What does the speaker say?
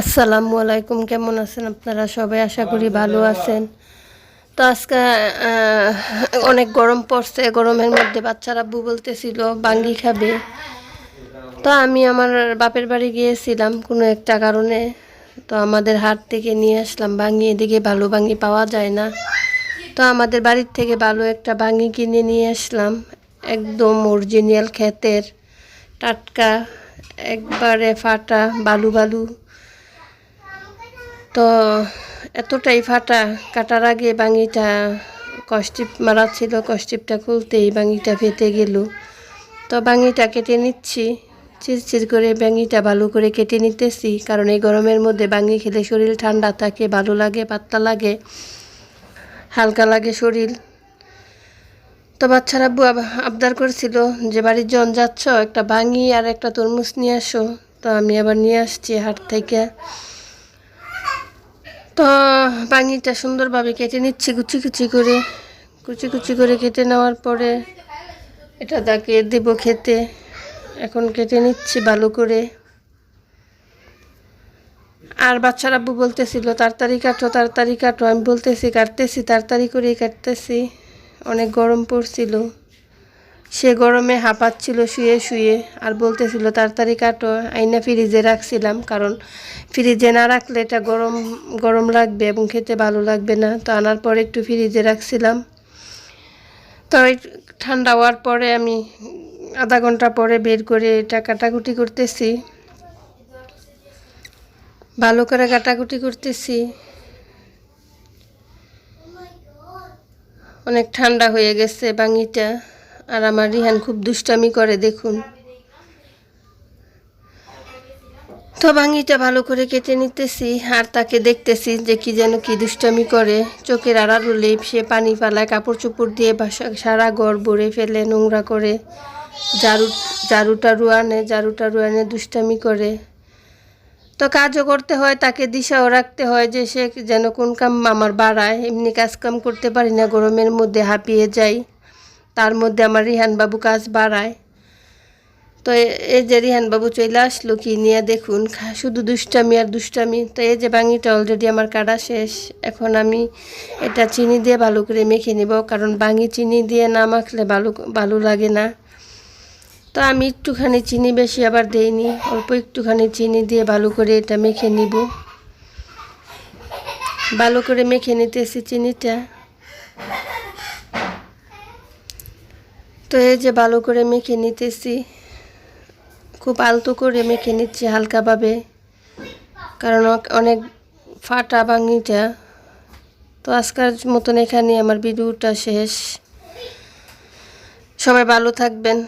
আসসালামু আলাইকুম, কেমন আছেন আপনারা? সবাই আশা করি ভালো আছেন। তো আজকে অনেক গরম পড়ছে। গরমের মধ্যে বাচ্চারা বু বলতেছিল, বাঙ্গি খাবে। তো আমি আমার বাপের বাড়ি গিয়েছিলাম কোনো একটা কারণে। তো আমাদের হাট থেকে নিয়ে আসলাম বাঙ্গি। এদিকে ভালো বাঙ্গি পাওয়া যায় না। তো আমাদের বাড়ির থেকে ভালো একটা বাঙ্গি কিনে নিয়ে আসলাম। একদম অরিজিনাল ক্ষেতের টাটকা, একবারে ফাটা, বালু বালু। তো এতটাই ফাটা কাটার আগে বাঙিটা কষ্টিপ মারা ছিল, কষ্টিপটা খুলতেই বাঙিটা ফেটে গেল। তো বাঙিটা কেটে নিচ্ছি, চিরচির করে বাঙিটা ভালো করে কেটে নিতেছি, কারণ এই গরমের মধ্যে বাঙি খেলে শরীর ঠান্ডা থাকে, ভালো লাগে, পাতলা লাগে, হালকা লাগে শরীর। তো বাচ্চারা আব্বু আবদার করছিল যে, বাড়ির জন যাচ্ছ, একটা বাঙি আর একটা তরমুজ নিয়ে আসো। তো আমি আবার নিয়ে আসছি হাট থেকে। তো বাঙিটা সুন্দরভাবে কেটে নিচ্ছি, কুচি কুচি করে। কুচি কুচি করে কেটে নেওয়ার পরে এটা তাকে দেবো খেতে। এখন কেটে নিচ্ছি ভালো করে। আর বাচ্চারা আব্বু বলতেছিল, তাড়াতাড়ি কাটো তাড়াতাড়ি কাটো। আমি বলতেছি, কাটতেছি, তাড়াতাড়ি করেই কাটতেছি। অনেক গরম পড়ছিল। সে গরমে হাঁপাচ্ছিল, শুয়ে শুয়ে আর বলতেছিল, তাড়াতাড়ি কাটো। আইনা ফ্রিজে রাখছিলাম, কারণ ফ্রিজে না রাখলে এটা গরম গরম লাগবে এবং খেতে ভালো লাগবে না। তো আনার পরে একটু ফ্রিজে রাখছিলাম। তো ঠান্ডা হওয়ার পরে আমি আধা ঘণ্টা পরে বের করে এটা কাটাকুটি করতেছি। ভালো করে কাটাকুটি করতেছি। অনেক ঠান্ডা হয়ে গেছে বাঙিটা আর আমার রিহান খুব দুষ্টামি করে, দেখুন। তো বাঙিটা ভালো করে কেটে নিতেছি, আর তাকে দেখতেছি যে কি যেন কি দুষ্টামি করে। চোখের আড়াল হলে সে পানি ফালায় কাপড় চোপড় দিয়ে সারা ঘর ভরে ফেলে নোংরা করে। টাড়ু আনে ঝাড়ু টাড়ু আনে দুষ্টামি করে। তো কাজও করতে হয়, তাকে দিশাও রাখতে হয় যে সে যেন কোন কাম আমার বাড়ায়। এমনি কাজ কাম করতে পারি না, গরমের মধ্যে হাঁপিয়ে যাই। তার মধ্যে আমার রিহান বাবু কাজ বাড়ায়। তো এই যে রিহান বাবু চলে আসলো কি নিয়ে দেখুন শুধু দুষ্টামি আর দুষ্টামি। তো এই যে বাঙিটা অলরেডি আমার কাটা শেষ। এখন আমি এটা চিনি দিয়ে ভালো করে মেখে নিব, কারণ বাঙি চিনি দিয়ে না মাখলে ভালো ভালো লাগে না। তো আমি একটুখানি চিনি বেশি আবার দেইনি, অল্প একটুখানি চিনি দিয়ে ভালো করে এটা মেখে নিব। ভালো করে মেখে নিতেছি চিনিটা। তো এই যে ভালো করে মেখে নিতেছি। খুব আলতো করে মেখে নিচ্ছি হালকাভাবে। কারণ অনেক ফাটা বাঙিটা তো আজকের মতন এখানে আমার ভিডিওটা শেষ। সবাই ভালো থাকবেন।